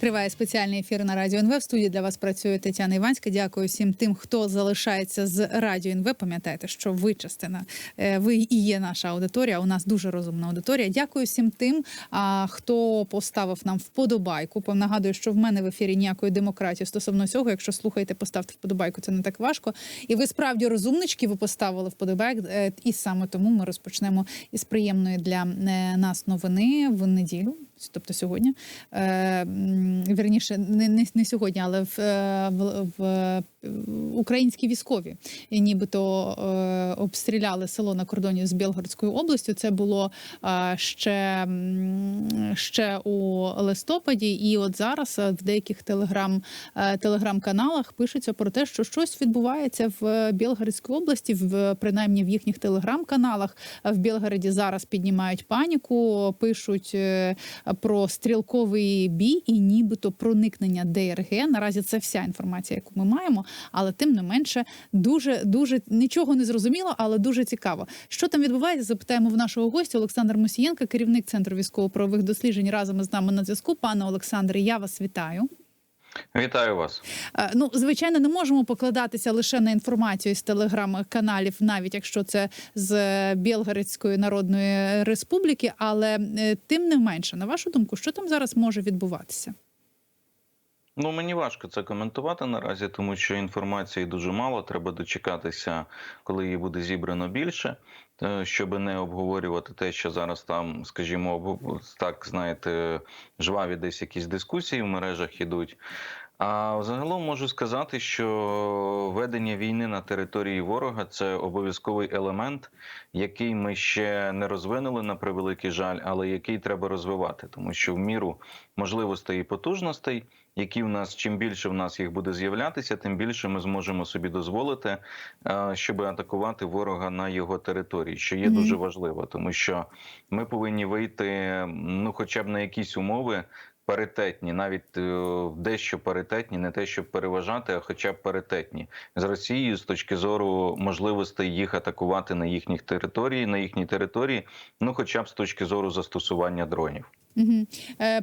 Триває спеціальний ефір на радіо НВ. В студії для вас працює Тетяна Іванська. Дякую всім тим, хто залишається з радіо НВ. Пам'ятайте, що ви частина, е, ви і є наша аудиторія. У нас дуже розумна аудиторія. Дякую всім тим, хто поставив нам вподобайку. Нагадую, що в мене в ефірі ніякої демократії стосовно цього. Якщо слухаєте, поставте вподобайку. Це не так важко. І ви справді розумнички. Ви поставили вподобайк. Е, І саме тому ми розпочнемо із приємної для е, нас новини в неділю. Тобто сьогодні, е, м, вірніше, не, не, не сьогодні, але в, е, в, в українські військові нібито е, обстріляли село на кордоні з Білгородською областю. Це було е, ще, ще у листопаді, і от зараз е, в деяких телеграм, телеграм-каналах пишеться про те, що щось відбувається в Білгородській області, в принаймні в їхніх телеграм-каналах. В Білгороді зараз піднімають паніку, пишуть про стрілковий бій і нібито проникнення ДРГ. Наразі це вся інформація, яку ми маємо, але тим не менше дуже дуже нічого не зрозуміло, але дуже цікаво. Що там відбувається? Запитаємо в нашого гостя Олександр Мосієнка, керівник центру військово-правових досліджень. Разом із нами на зв'язку. Пане Олександре, я вас вітаю. Вітаю вас. Е, Ну, звичайно, не можемо покладатися лише на інформацію з телеграм-каналів, навіть якщо це з Білгородської Народної Республіки. Але е, тим не менше, на вашу думку, що там зараз може відбуватися? Ну мені важко це коментувати наразі, тому що інформації дуже мало. Треба дочекатися, коли її буде зібрано більше, е, щоб не обговорювати те, що зараз там, скажімо, так знаєте, жваві десь якісь дискусії в мережах ідуть. А загалом можу сказати, що ведення війни на території ворога це обов'язковий елемент, який ми ще не розвинули на превеликий жаль, але який треба розвивати, тому що в міру можливостей і потужностей, які в нас чим більше в нас їх буде з'являтися, тим більше ми зможемо собі дозволити, е, щоб атакувати ворога на його території, що є дуже важливо, тому що ми повинні вийти ну, хоча б на якісь умови. Паритетні, навіть е, дещо паритетні, не те, щоб переважати, а хоча б паритетні з Росією з точки зору можливостей їх атакувати на їхніх території, на їхній території, ну хоча б з точки зору застосування дронів. Угу.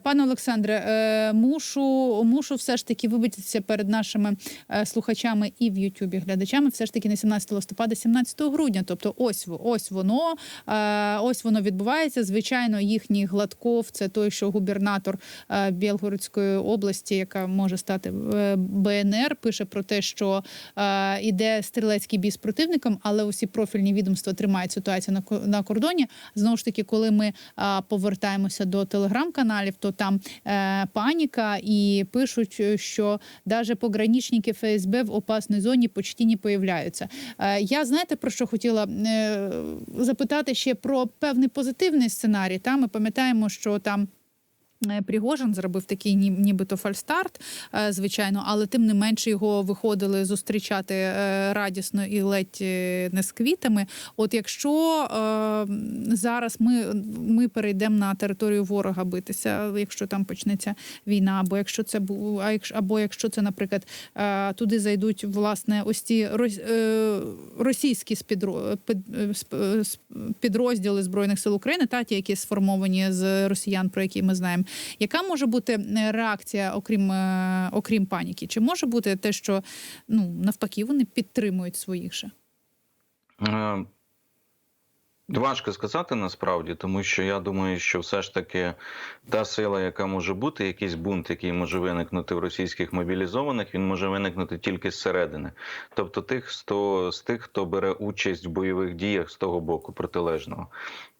Пане Олександре, е, мушу, мушу все ж таки вибачитися перед нашими е, слухачами і в Ютубі глядачами. Все ж таки не 17 листопада, 17 грудня. Тобто, ось ось воно, ось воно відбувається. Звичайно, їхній Гладков, це той, що губернатор Білгородської області, яка може стати БНР, пише про те, що іде стрілецький бій з противником, але усі профільні відомства тримають ситуацію на на кордоні. Знову ж таки, коли ми повертаємося до телеграм-каналів, то там е, паніка і пишуть, е, що навіть пограничники ФСБ в опасній зоні почти не появляються. Е, я знаєте про що хотіла е, запитати ще про певний позитивний сценарій. Та ми пам'ятаємо, що там. Пригожин зробив такий ні- нібито фальстарт, е, звичайно, але тим не менше його виходили зустрічати е, радісно і ледь е, не з квітами. От якщо зараз ми, ми перейдемо на територію ворога битися, якщо там почнеться війна, або якщо це або якщо це, наприклад, туди зайдуть власне ось ці рос- російські підрозділи збройних сил України, та ті, які сформовані з росіян, про які ми знаємо. Яка може бути е, реакція, окрім е, окрім паніки? Чи може бути те, що ну навпаки вони підтримують своїх же? Е, Важко сказати насправді, тому що я думаю, що все ж таки та сила, яка може бути, якийсь бунт, який може виникнути в російських мобілізованих, він може виникнути тільки зсередини. Тобто тих, хто з тих, хто бере участь в бойових діях з того боку протилежного.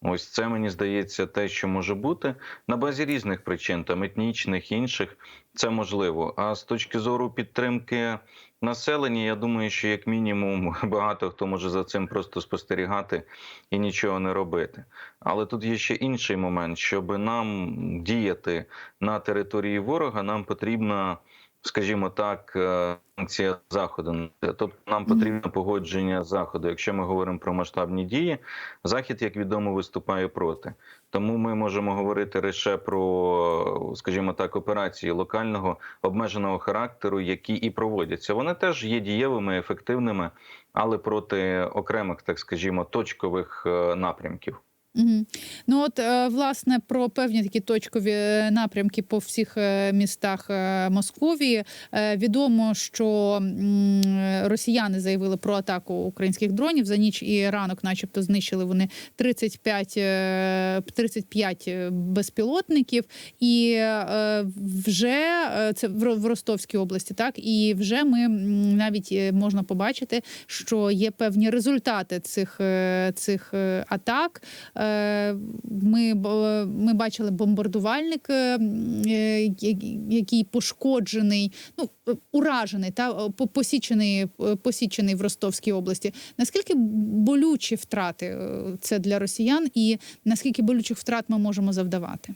Ось це мені здається те, що може бути на базі різних причин, там етнічних інших, це можливо. А з точки зору підтримки населення, я думаю, що як мінімум багато хто може за цим просто спостерігати і нічого не робити. Але тут є ще інший момент, щоб нам діяти на території ворога, нам потрібна, скажімо так, е, санкція заходу. Тобто нам потрібно погодження заходу. Якщо ми говоримо про масштабні дії, захід, як відомо, виступає проти. Тому ми можемо говорити лише про, скажімо так, операції локального обмеженого характеру, які і проводяться. Вони теж є дієвими, ефективними, але проти окремих, так скажімо, точкових е, напрямків. Угу. Ну от е, власне про певні такі точкові е, напрямки по всіх е, містах Московії. Відомо, що росіяни заявили про атаку українських дронів за ніч і ранок, начебто, знищили вони 35, е, 35 безпілотників, і вже це в Ростовській області, так і вже ми навіть можна побачити, що є певні результати цих, цих атак. Ми, ми бачили бомбардувальник, е, е, який- пошкоджений, ну уражений та посічений, е, посічений в Ростовській області. Наскільки болючі втрати це для росіян, і наскільки болючих втрат ми можемо завдавати?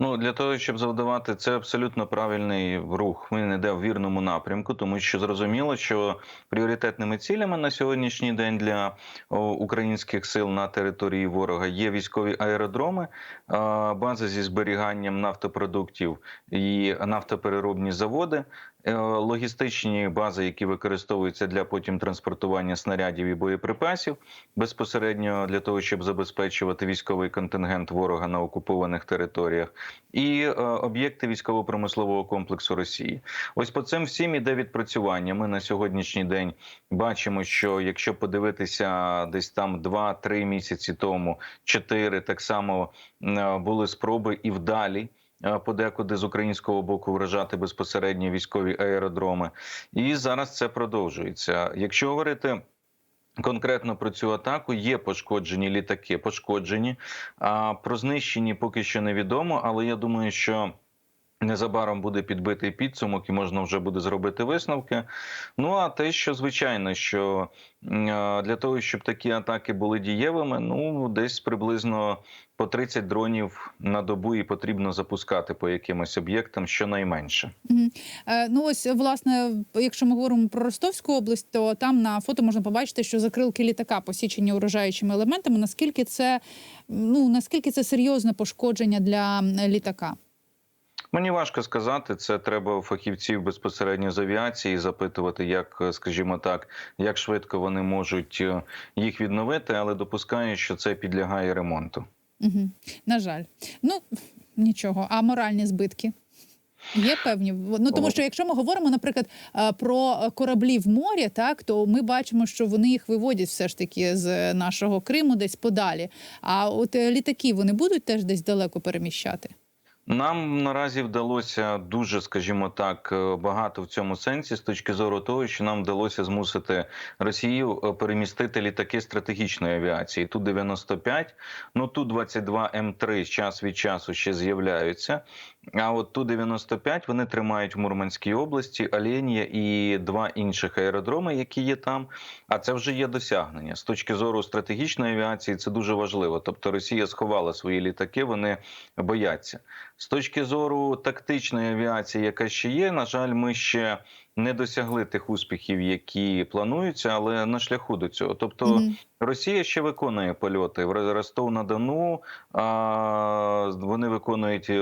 Ну для того, щоб завдавати це абсолютно правильний рух. Він йде в вірному напрямку, тому що зрозуміло, що пріоритетними цілями на сьогоднішній день для українських сил на території ворога є військові аеродроми, бази зі зберіганням нафтопродуктів і нафтопереробні заводи. Е, Логістичні бази, які використовуються для потім транспортування снарядів і боєприпасів, безпосередньо для того, щоб забезпечувати військовий контингент ворога на окупованих територіях, і е, об'єкти військово-промислового комплексу Росії. Ось по цим всім іде відпрацювання. Ми на сьогоднішній день бачимо, що якщо подивитися десь там 2-3 місяці тому, 4, так само е, були спроби і вдалі. Е, Подекуди з українського боку вражати безпосередньо військові аеродроми, і зараз це продовжується. Якщо говорити Конкретно про цю атаку є пошкоджені літаки, пошкоджені. А про знищені поки що невідомо, але я думаю, що незабаром буде підбитий підсумок і можна вже буде зробити висновки. Ну а те, що звичайно, що для того, щоб такі атаки були дієвими, ну десь приблизно по 30 дронів на добу і потрібно запускати по якимось об'єктам щонайменше. Мгм. Е, Ну ось власне, якщо ми говоримо про Ростовську область, то там на фото можна побачити, що закрилки літака посічені уражаючими елементами. Наскільки це ну наскільки це серйозне пошкодження для літака? Мені важко сказати. Це треба фахівців безпосередньо з авіації запитувати, як, е, скажімо так, як швидко вони можуть е, їх відновити, але допускаю, що це підлягає ремонту. Угу. На жаль, ну нічого. А моральні збитки? Є певні ну тому, що якщо ми говоримо, наприклад, е, про кораблі в морі, так то ми бачимо, що вони їх виводять все ж таки з нашого Криму, десь подалі. А от літаки вони будуть теж десь далеко переміщати. Нам наразі вдалося дуже, скажімо так, е, багато в цьому сенсі з точки зору того, що нам вдалося змусити Росію е, перемістити літаки стратегічної авіації. Ту 95 ну ту 22 М3 час від часу ще з'являються. А от ту 95 вони тримають в Мурманській області, Оленія і два інших аеродроми, які є там. А це вже є досягнення з точки зору стратегічної авіації. Це дуже важливо. Тобто Росія сховала свої літаки, вони бояться. З точки зору тактичної авіації, яка ще є, на жаль, ми ще не досягли тих успіхів, які плануються, але на шляху до цього. Тобто Мгм. Росія ще виконує польоти в Ростов на Дону. А, вони виконують е,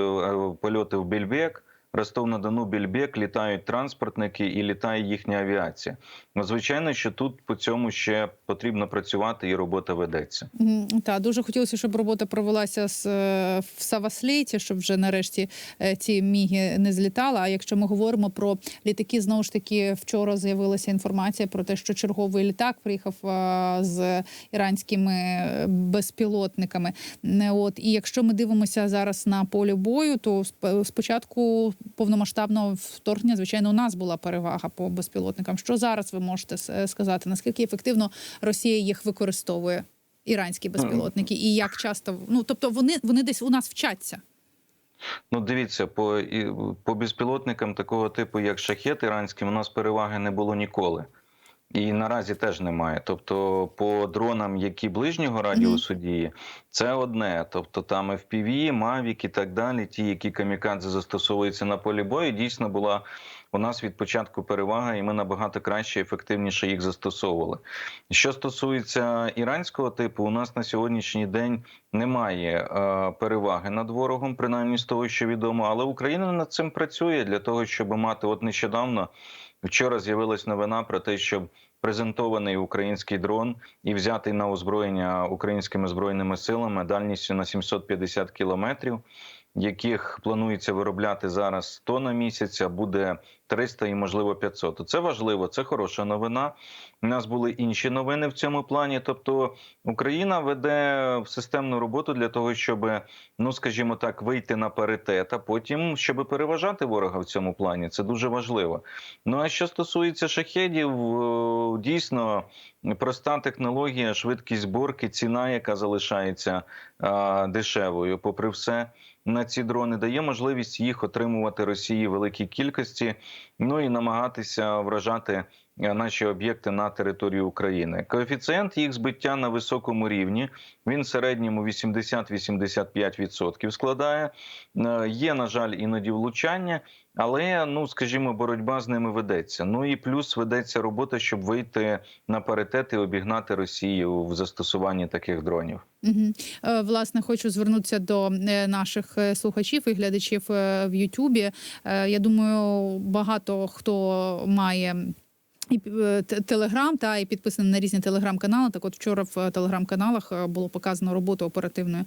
польоти в Більбек. Ростов на Дону, Більбек, літають транспортники і літає їхня авіація. Ну, звичайно, що тут по цьому ще потрібно працювати, і робота ведеться. Так, дуже хотілося, щоб робота провелася е, в Саваслейті, щоб вже нарешті е, ці міги не злітали. А якщо ми говоримо про літаки, знову ж таки вчора з'явилася інформація про те, що черговий літак приїхав е, з іранськими безпілотниками. От і якщо ми дивимося зараз на полі бою, то сп- спочатку повномасштабного вторгнення, звичайно, у нас була перевага по безпілотникам. Що зараз ви можете сказати? Наскільки ефективно Росія їх використовує? Іранські безпілотники, і як часто ну тобто вони вони десь у нас вчаться. Ну, дивіться, по, по безпілотникам такого типу, як шахет іранським, у нас переваги не було ніколи. І наразі теж немає. Тобто, по дронам, які ближнього радіусу дії, це одне. Тобто там FPV, Mavic і так далі, ті, які камікадзе застосовуються на полі бою, дійсно була у нас від початку перевага, і ми набагато краще, ефективніше їх застосовували. Що стосується іранського типу, у нас на сьогоднішній день немає е, переваги над ворогом, принаймні з того, що відомо, але Україна над цим працює для того, щоб мати от нещодавно. Вчора з'явилась новина про те, щоб презентований український дрон і взятий на озброєння українськими збройними силами дальністю на 750 кілометрів, яких планується виробляти зараз 100 на місяць, буде 300 і можливо 500. Це важливо, це хороша новина. У нас були інші новини в цьому плані. Тобто Україна веде системну роботу для того, щоб, ну скажімо так, вийти на паритет, а потім щоб переважати ворога в цьому плані. Це дуже важливо. Ну а що стосується шахедів, е, дійсно проста технологія, швидкість зборки, ціна, яка залишається е, дешевою, попри все. На ці дрони дає можливість їх отримувати Росії великій кількості, ну і намагатися вражати наші об'єкти на території України. Коефіцієнт їх збиття на високому рівні. Він в середньому 80-85% складає. Е, Є, на жаль, іноді влучання, але ну скажімо, боротьба з ними ведеться. Ну і плюс ведеться робота, щоб вийти на паритет і обігнати Росію в застосуванні таких дронів. Угу. Власне, хочу звернутися до е, наших е, слухачів і глядачів е, в Ютубі. Е, Я думаю, багато хто має. І е, телеграм та і підписаний на різні телеграм-канали. Так, от вчора в е, телеграм-каналах е, було показано роботу оперативної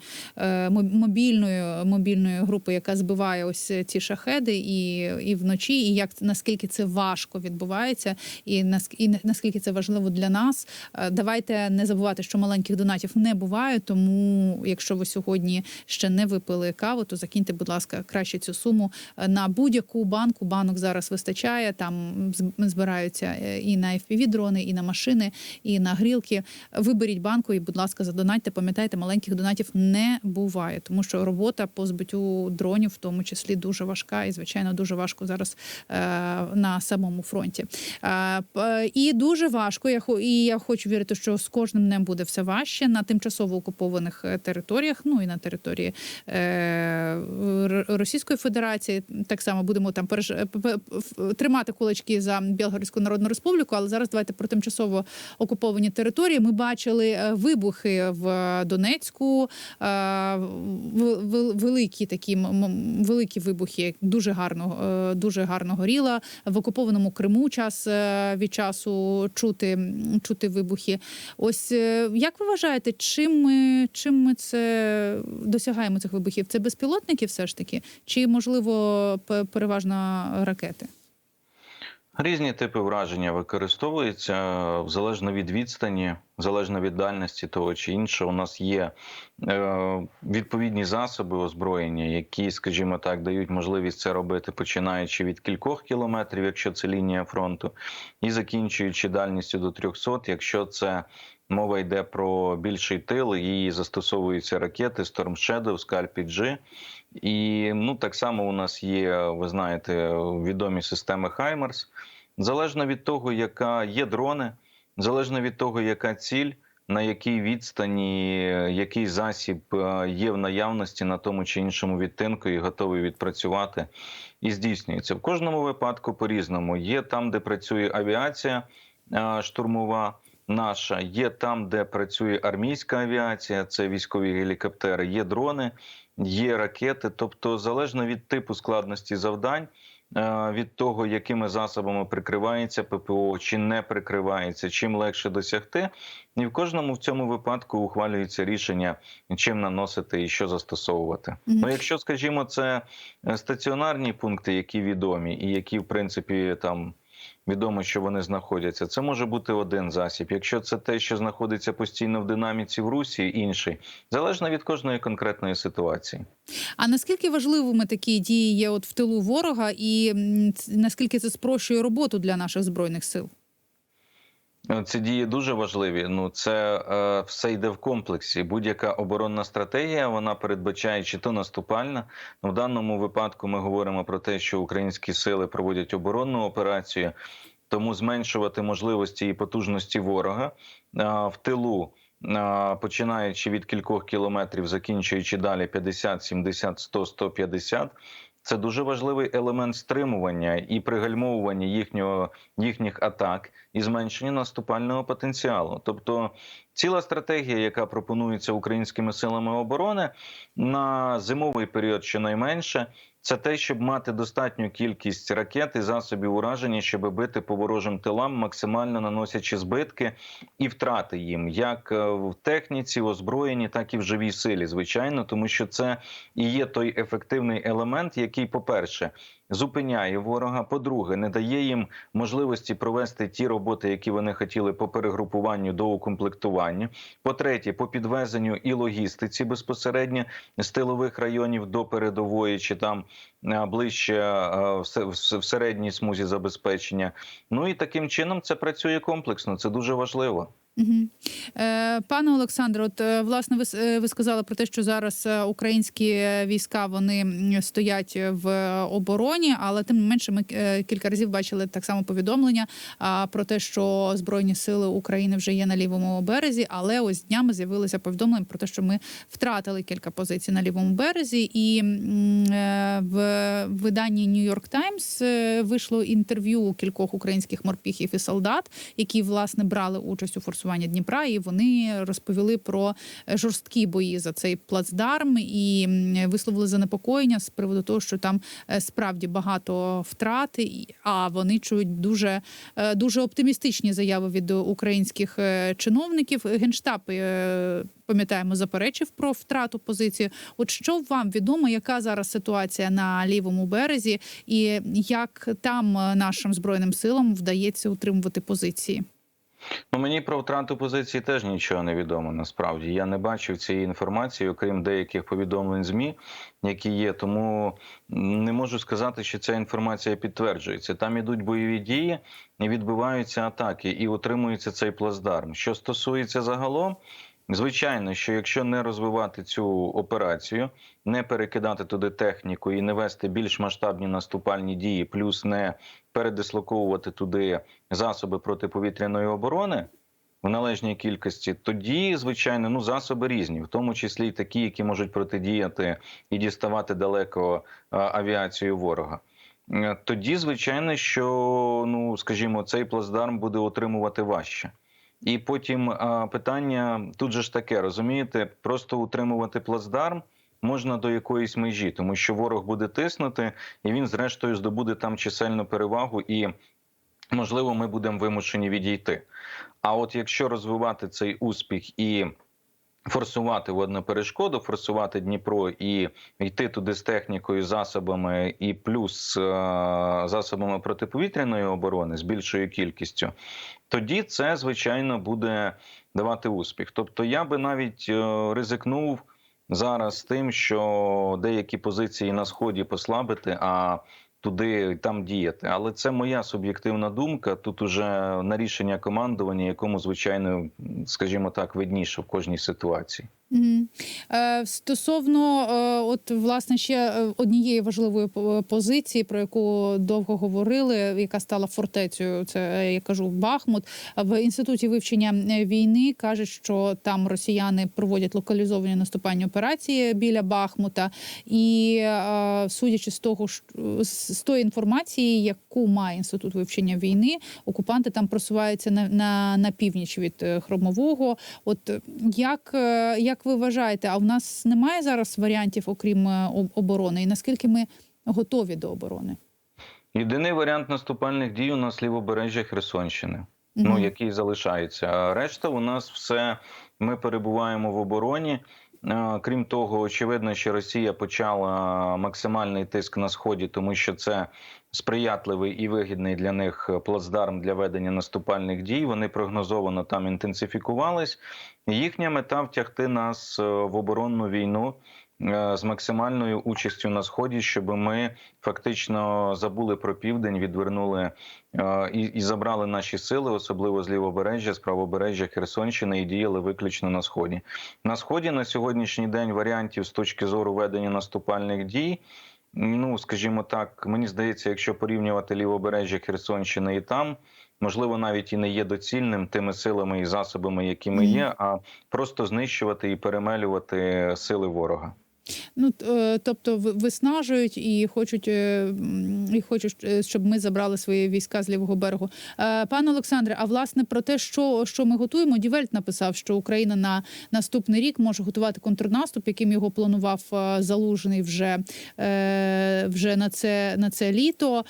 мо- мобільної мобільної групи, яка збиває ось ці шахеди, і, і вночі, і як наскільки це важко відбувається, і наск- і наскільки це важливо для нас. Давайте не забувати, що маленьких донатів не буває. Тому, якщо ви сьогодні ще не випили каву, то закиньте, будь ласка, краще цю суму на будь-яку банку. Банок зараз вистачає. Там збираються і на fpv дрони, і на машини, і на грілки. Виберіть банку і, будь ласка, задонатьте. Пам'ятайте, маленьких донатів не буває, тому що робота по збиттю дронів, в тому числі, дуже важка і, звичайно, дуже важко зараз е, на самому фронті. Е, п- і дуже важко. Я хо- і я хочу вірити, що з кожним днем буде все важче на тимчасово окупованих е, територіях. Ну і на території е, Російської Федерації. Так само будемо там переж... тримати кулачки за Білгородську Народну Республіку. Але зараз давайте про тимчасово окуповані території. Ми бачили е, вибухи в Донецьку, е, в- в- великі такі великі вибухи. Дуже гарно, е, дуже гарно горіла в окупованому Криму. Час е, від часу чути, чути вибухи. Ось е, як ви вважаєте, чим ми чим ми це досягаємо цих вибухів? Це безпілотники, все ж таки, чи можливо переважно ракети? Різні типи враження використовуються е, залежно від відстані, залежно від дальності того чи іншого. У нас є е, відповідні засоби озброєння, які, скажімо так, дають можливість це робити, починаючи від кількох кілометрів, якщо це лінія фронту, і закінчуючи дальністю до 300, якщо це мова йде про більший тил, і застосовуються ракети Storm Shadow, Scalp G. І ну так само у нас є, ви знаєте, відомі системи Хаймерс. Залежно від того, яка є дрони, залежно від того, яка ціль, на якій відстані, який засіб е, є в наявності на тому чи іншому відтинку і готовий відпрацювати, і здійснюється. В кожному випадку по-різному. Є там, де працює авіація е, штурмова. Наша є там, де працює армійська авіація, це військові гелікоптери, є дрони, є ракети. Тобто, залежно від типу складності завдань, від того, якими засобами прикривається ППО, чи не прикривається, чим легше досягти, і в кожному в цьому випадку ухвалюється рішення, чим наносити і що застосовувати. Мгм. Ну, якщо, скажімо, це е, стаціонарні пункти, які відомі, і які, в принципі, там. Відомо, що вони знаходяться. Це може бути один засіб. Якщо це те, що знаходиться постійно в динаміці в Русі, інший залежно від кожної конкретної ситуації. А наскільки важливими такі дії є от в тилу ворога, і наскільки це спрощує роботу для наших збройних сил? Е, Ці дії дуже важливі. Ну це е, все йде в комплексі. Будь-яка оборонна стратегія вона передбачає чи то наступальна. Ну, в даному випадку ми говоримо про те, що українські сили проводять оборонну операцію, тому зменшувати можливості і потужності ворога е, в тилу. е, Починаючи від кількох кілометрів, закінчуючи далі 50, 70, 100, 150, це дуже важливий елемент стримування і пригальмовування їхнього їхніх атак і зменшення наступального потенціалу. Тобто ціла стратегія, яка пропонується українськими силами оборони на зимовий період, щонайменше, Це те, щоб мати достатню кількість ракет і засобів ураження, щоб бити по ворожим тилам, максимально наносячи збитки і втрати їм, як е, в техніці, в озброєнні, так і в живій силі, звичайно, тому що це і є той ефективний елемент, який, по-перше, зупиняє ворога. По-друге, не дає їм можливості провести ті роботи, які вони хотіли по перегрупуванню до укомплектування. По-третє, по підвезенню і логістиці безпосередньо з тилових районів до передової чи там е, ближче е, в середній смузі забезпечення. Ну і таким чином це працює комплексно. Це дуже важливо. Е, пане Олександре, от е, власне, ви, е, ви сказали про те, що зараз українські війська вони стоять в обороні, але тим не менше, ми кілька разів бачили так само повідомлення про те, що збройні сили України вже є на лівому березі. Але ось днями з'явилося повідомлення про те, що ми втратили кілька позицій на лівому березі, і в виданні New York Times вийшло інтерв'ю кількох українських морпіхів і солдат, які власне брали участь у форсуванні Дніпра, і вони розповіли про е, жорсткі бої за цей плацдарм і висловили занепокоєння з приводу того, що там е, справді багато втрат, а вони чують дуже, е, дуже оптимістичні заяви від українських чиновників. Генштаб. Пам'ятаємо, заперечив про втрату позиції. От що вам відомо, яка зараз ситуація на лівому березі, і як там нашим збройним силам вдається утримувати позиції? Ну мені про втрату позиції теж нічого не відомо. Насправді я не бачив цієї інформації, окрім деяких повідомлень змі, які є. Тому не можу сказати, що ця інформація підтверджується. Там ідуть бойові дії, і відбуваються атаки, і утримується цей плацдарм. Що стосується загалом. Звичайно, що якщо не розвивати цю операцію, не перекидати туди техніку і не вести більш масштабні наступальні дії, плюс не передислоковувати туди засоби протиповітряної оборони в належній кількості, тоді, звичайно, ну засоби різні, в тому числі й такі, які можуть протидіяти і діставати далеко авіацію ворога. Е, Тоді, звичайно, що ну скажімо, цей плацдарм буде отримувати важче. І потім питання тут же ж таке, розумієте, просто утримувати плацдарм можна до якоїсь межі, тому що ворог буде тиснути, і він, зрештою, здобуде там чисельну перевагу, і можливо, ми будемо вимушені відійти. А от якщо розвивати цей успіх і форсувати водну перешкоду, форсувати Дніпро і йти туди з технікою, засобами і плюс е, засобами протиповітряної оборони з більшою кількістю, тоді це звичайно буде давати успіх. Тобто, я би навіть е, ризикнув зараз тим, що деякі позиції на сході послабити, а туди там діяти. Але це моя суб'єктивна думка. Тут уже на рішення командування, якому звичайно, скажімо так, видніше в кожній ситуації. Е, Стосовно е, от власне ще е, однієї важливої позиції, про яку довго говорили, яка стала фортецею. Це я кажу Бахмут. В інституті вивчення війни кажуть, що там росіяни проводять локалізовані наступальні операції біля Бахмута, і судячи з того, з тої інформації, яку має інститут вивчення війни, окупанти там просуваються на, на, на північ від Хромового. От як, е, як ви вважаєте, а в нас немає зараз варіантів, окрім е, оборони? І наскільки ми готові до оборони? Єдиний варіант наступальних дій у нас лівобережжя Херсонщини. ну який залишається. А решта у нас все ми перебуваємо в обороні. Крім того, очевидно, що Росія почала максимальний тиск на сході, тому що це сприятливий і вигідний для них плацдарм для ведення наступальних дій. Вони прогнозовано там інтенсифікувались. Їхня мета втягти нас е, в оборонну війну. е, З максимальною участю на сході, щоб ми фактично забули про південь, відвернули е, і, і забрали наші сили, особливо з лівобережжя, з правобережжя Херсонщини, і діяли виключно на сході. На сході на сьогоднішній день варіантів з точки зору ведення наступальних дій. Ну, скажімо так, мені здається, якщо порівнювати лівобережжя Херсонщини і там, можливо, навіть і не є доцільним тими силами і засобами, які ми є, а просто знищувати і перемелювати сили ворога. Ну е, тобто ви- виснажують і хочуть, е, і хочуть, е, щоб ми забрали свої війська з лівого берегу. Пане Олександре, а власне про те, що, що ми готуємо, Дівельт написав, що Україна на наступний рік може готувати контрнаступ, яким його планував залужений вже, вже на це на це літо.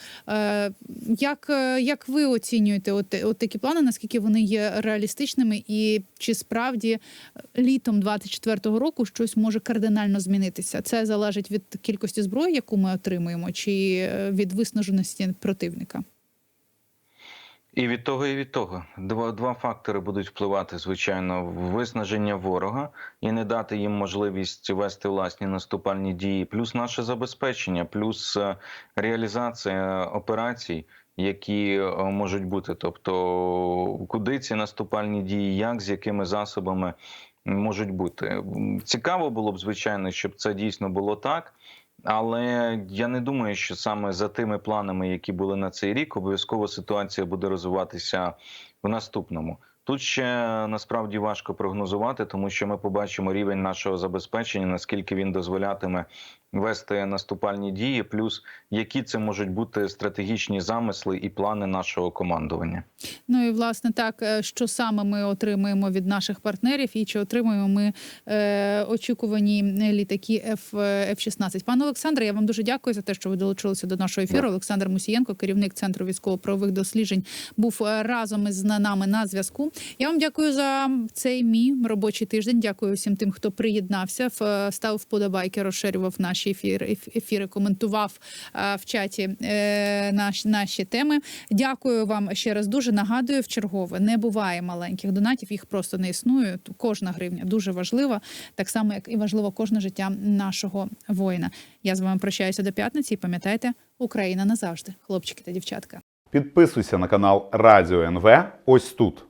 Як, як ви оцінюєте от, от такі плани? Наскільки вони є реалістичними, і чи справді літом 24-го року щось може кардинально змінитися? Це залежить від кількості зброї, яку ми отримуємо, чи е, від виснаженості противника? І від того, і від того. Два, два фактори будуть впливати, звичайно, виснаження ворога і не дати їм можливість вести власні наступальні дії, плюс наше забезпечення, плюс е, реалізація операцій, які е, можуть бути. Тобто, куди ці наступальні дії, як, з якими засобами можуть бути. Цікаво було б, звичайно, щоб це дійсно було так. Але я не думаю, що саме за тими планами, які були на цей рік, обов'язково ситуація буде розвиватися в наступному. Тут ще насправді важко прогнозувати, тому що ми побачимо рівень нашого забезпечення, наскільки він дозволятиме вести наступальні дії, плюс які це можуть бути стратегічні замисли і плани нашого командування. Ну і власне так, е, що саме ми отримуємо від наших партнерів, і чи отримуємо ми е, очікувані літаки F, F-16. Пане Олександре, я вам дуже дякую за те, що ви долучилися до нашого ефіру. Дякую. Олександр Мусієнко, керівник центру військово-правових досліджень, був е, разом із нами на зв'язку. Я вам дякую за цей мій робочий тиждень. Дякую всім тим, хто приєднався, в- став вподобайки, розширював наші ефіри, еф- ефіри коментував е, в чаті е, наші, наші теми. Дякую вам ще раз дуже. Нагадую, в чергове не буває маленьких донатів, їх просто не існує. Кожна гривня дуже важлива, так само як і важливо кожне життя нашого воїна. Я з вами прощаюся до п'ятниці. і Пам'ятайте, Україна назавжди, хлопчики та дівчатка. Підписуйся на канал Радіо НВ ось тут.